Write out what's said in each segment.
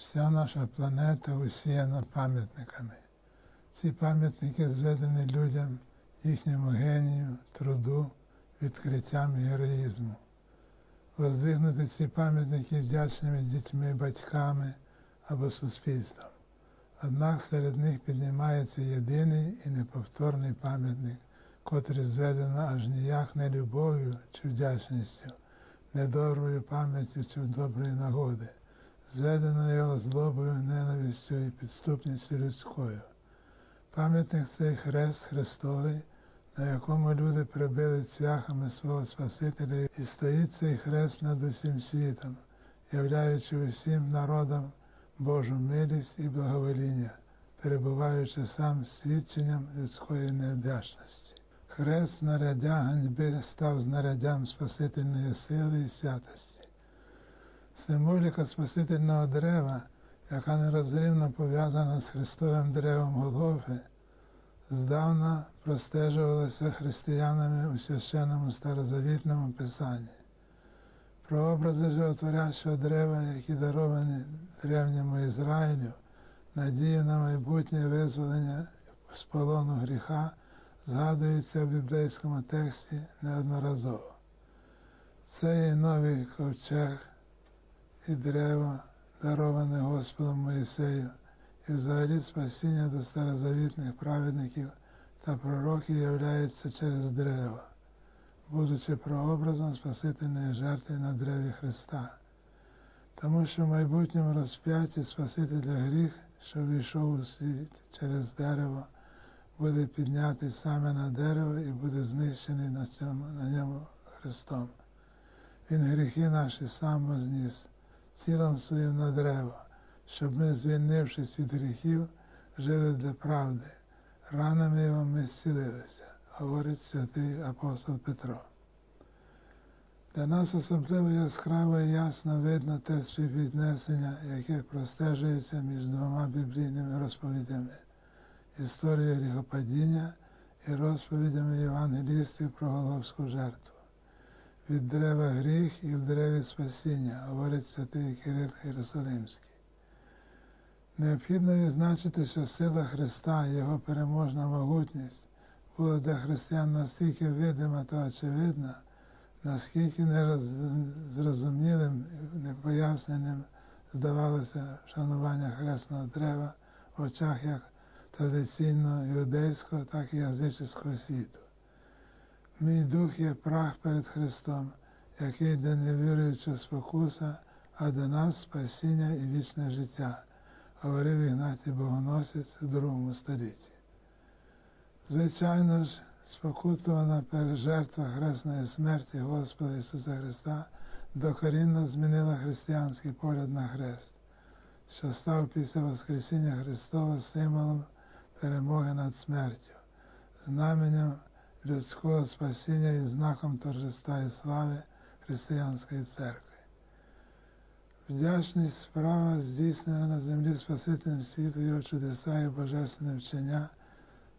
Вся наша планета усіяна пам'ятниками. Ці пам'ятники зведені людям, їхньому генію, труду, відкриттям і героїзму. Воздвигнути ці пам'ятники вдячними дітьми, батьками або суспільством. Однак серед них піднімається єдиний і неповторний пам'ятник, котрий зведено аж ніяк не любов'ю чи вдячністю, не доброю пам'яттю чи доброї нагоди, зведено його злобою, ненавистю і підступністю людською. Пам'ятник цей хрест Христовий, на якому люди прибили цвяхами свого Спасителя, і стоїть цей хрест над усім світом, являючи усім народам Божу милість і благовоління, перебуваючи сам свідченням людської невдячності. Хрест знаряддя ганьби став знаряддям Спасительної сили і святості. Символіка Спасительного дерева, яка нерозривно пов'язана з Христовим деревом Голгофи, здавна простежувалася християнами у священному старозавітному писанні. Прообрази животворящого дерева, які даровані древньому Ізраїлю, надію на майбутнє визволення з полону гріха, згадуються в біблійському тексті неодноразово. Це і новий ковчег і дерево, дароване Господом Моїсею, і взагалі спасіння до старозавітних праведників та пророків являється через дерево, будучи прообразом Спасительної жертви на древі Христа. Тому що в майбутньому розп'ятті Спасителя гріх, що війшов у світ через дерево, буде піднятий саме на дерево і буде знищений на, цьому, на ньому Христом. Він гріхи наші сам зніс цілим своїм на дерево, щоб ми, звільнившись від гріхів, жили для правди. Ранами його ми зцілилися, говорить святий апостол Петро. Для нас особливо яскраво і ясно видно те співвіднесення, яке простежується між двома біблійними розповідями історією гріхопадіння і розповідями євангелістів про Головську жертву. Від дерева гріх і в дереві спасіння, говорить святий Кирил Єрусалимський. Необхідно відзначити, що сила Христа Його переможна могутність була для християн настільки видима та очевидна, наскільки незрозумілим і непоясненим здавалося шанування хресного дерева в очах як традиційно юдейського, так і язичського світу. Мій дух є прах перед Христом, який для невіруючого спокуса, а до нас спасіння і вічне життя, говорив Ігнатій Богоносець у другому столітті. Звичайно ж, спокутувана пережертва хресної смерті Господа Ісуса Христа докорінно змінила християнський погляд на хрест, що став після Воскресіння Христова символом перемоги над смертю, знаменем людського спасіння і знаком торжества і слави Християнської церкви. Вдячність справа здійснена на землі Спасителем світу його чудеса і божественне вчення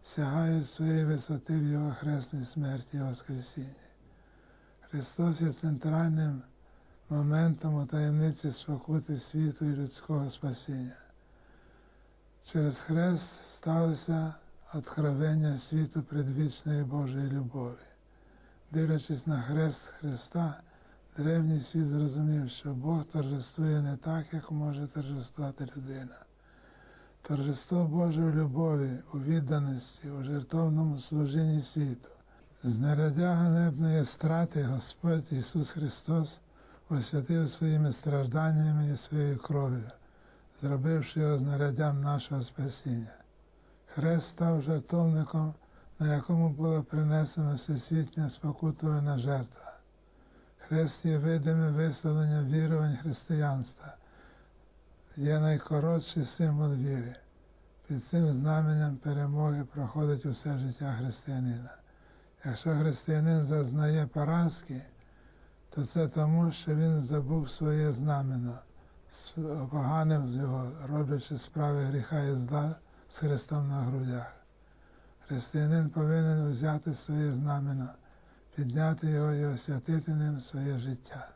сягають своєї висоти в Його хресній смерті і Воскресінні. Христос є центральним моментом у таємниці спокути світу і людського спасіння. Через хрест сталося откровення світу предвічної Божої любові. Дивлячись на хрест Христа, древній світ зрозумів, що Бог торжествує не так, як може торжествувати людина. Торжество Божої любові у відданості, у жертовному служінні світу. Знаряддя ганебної страти Господь Ісус Христос освятив своїми стражданнями і своєю кров'ю, зробивши його знаряддям нашого спасіння. Хрест став жертовником, на якому була принесена всесвітня спокутувана жертва. Хрест є видиме висловлення вірувань християнства, є найкоротший символ віри. Під цим знаменем перемоги проходить усе життя християнина. Якщо християнин зазнає поразки, то це тому, що він забув своє знамено, поганив його, роблячи справи гріха і зла з Христом на грудях. Християнин повинен взяти своє знамено, підняти його і освятити ним своє життя.